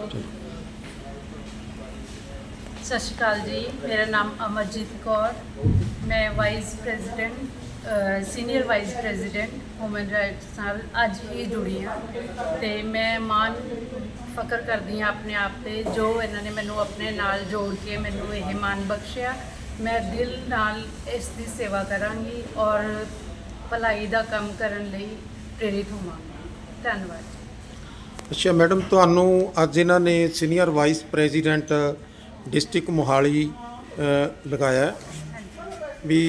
ਸਤਿ ਸ਼੍ਰੀ ਅਕਾਲ ਜੀ, ਮੇਰਾ ਨਾਮ ਅਮਰਜੀਤ ਕੌਰ। ਮੈਂ vice president senior vice president human rights ਨਾਲ ਅੱਜ ਹੀ ਜੁੜੀ ਹਾਂ। ਤੇ ਮੈਂ ਮਾਣ ਫਕਰ ਕਰਦੀ ਹਾਂ ਆਪਣੇ ਆਪ ਤੇ, ਜੋ ਇਹਨਾਂ ਨੇ ਮੈਨੂੰ ਆਪਣੇ ਨਾਲ ਜੋੜ ਕੇ ਮੈਨੂੰ ਇਹ ਮਾਣ ਬਖਸ਼ਿਆ। ਮੈਂ ਦਿਲ ਨਾਲ ਇਸ ਦੀ ਸੇਵਾ ਕਰਾਂਗੀ ਔਰ ਭਲਾਈ ਦਾ ਕੰਮ ਕਰਨ ਲਈ ਪ੍ਰੇਰਿਤ ਹੋਵਾਂਗੀ। ਧੰਨਵਾਦ ਅੱਛਾ, ਮੈਡਮ, ਤੁਹਾਨੂੰ ਅੱਜ ਇਹਨਾਂ ਨੇ senior vice president district Mohali ਲਗਾਇਆ ਵੀ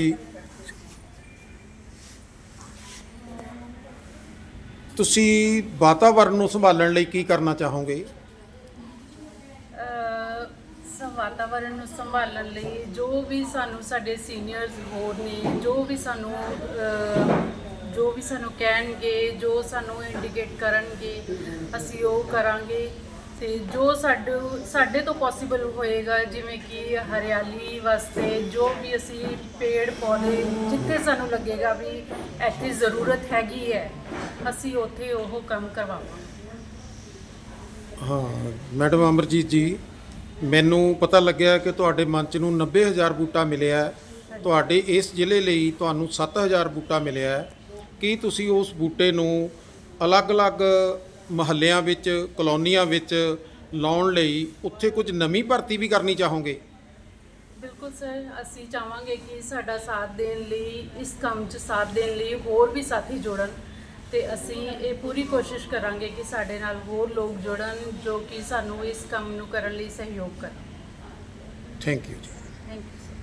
ਤੁਸੀਂ ਵਾਤਾਵਰਣ ਨੂੰ ਸੰਭਾਲਣ ਲਈ ਕੀ ਕਰਨਾ ਚਾਹੋਗੇ? ਅਹ ਵਾਤਾਵਰਣ ਨੂੰ ਸੰਭਾਲਣ ਲਈ ਜੋ ਵੀ ਸਾਨੂੰ ਸਾਡੇ ਸੀਨੀਅਰਸ ਹੋਰ ਨੇ, ਜੋ ਵੀ ਸਾਨੂੰ ਜੋ ਵੀ ਸਾਨੂੰ ਕਹਿਣਗੇ ਜੋ ਸਾਨੂੰ ਇੰਡੀਕੇਟ ਕਰਨਗੇ ਅਸੀਂ ਉਹ ਕਰਾਂਗੇ ਤੇ ਜੋ ਸਾਡੇ ਸਾਡੇ ਤੋਂ ਪੋਸੀਬਲ ਹੋਏਗਾ ਜਿਵੇਂ ਕਿ ਹਰਿਆਲੀ ਵਾਸਤੇ ਜੋ ਵੀ ਅਸੀਂ ਪੇੜ ਪੌਦੇ ਜਿੱਥੇ ਸਾਨੂੰ ਲੱਗੇਗਾ ਵੀ ਇੱਥੇ ਜ਼ਰੂਰਤ ਹੈਗੀ ਹੈ ਅਸੀਂ ਉੱਥੇ ਉਹ ਕੰਮ ਕਰਵਾਵਾਂਗੇ ਹਾਂ ਮੈਡਮ ਅਮਰਜੀਤ ਜੀ ਮੈਨੂੰ ਪਤਾ ਲੱਗਿਆ ਕਿ ਤੁਹਾਡੇ ਮੰਚ ਨੂੰ 90000 ਬੂਟਾ ਮਿਲਿਆ। ਤੁਹਾਡੇ ਇਸ ਜ਼ਿਲ੍ਹੇ ਲਈ ਤੁਹਾਨੂੰ 7000 ਬੂਟਾ ਮਿਲਿਆ ਹੈ। ਕੀ ਤੁਸੀਂ ਉਸ ਬੂਟੇ ਨੂੰ ਅਲੱਗ-ਅਲੱਗ ਮਹੱਲਿਆਂ ਵਿੱਚ ਕਲੋਨੀਆਂ ਵਿੱਚ ਲਾਉਣ ਲਈ ਉੱਥੇ ਕੁਝ ਨਵੀਂ ਭਰਤੀ ਵੀ ਕਰਨੀ ਚਾਹੋਗੇ? ਬਿਲਕੁਲ ਸਰ ਅਸੀਂ ਚਾਹਾਂਗੇ ਕਿ ਸਾਡਾ ਸਾਥ ਦੇਣ ਲਈ ਇਸ ਕੰਮ 'ਚ ਸਾਥ ਦੇਣ ਲਈ ਹੋਰ ਵੀ ਸਾਥੀ ਜੁੜਨ ਤੇ ਅਸੀਂ ਇਹ ਪੂਰੀ ਕੋਸ਼ਿਸ਼ ਕਰਾਂਗੇ ਕਿ ਸਾਡੇ ਨਾਲ ਹੋਰ ਲੋਕ ਜੁੜਨ ਜੋ ਕਿ ਸਾਨੂੰ ਇਸ ਕੰਮ ਨੂੰ ਕਰਨ ਲਈ ਸਹਿਯੋਗ ਕਰਨ। ਥੈਂਕ ਯੂ ਜੀ। Thank you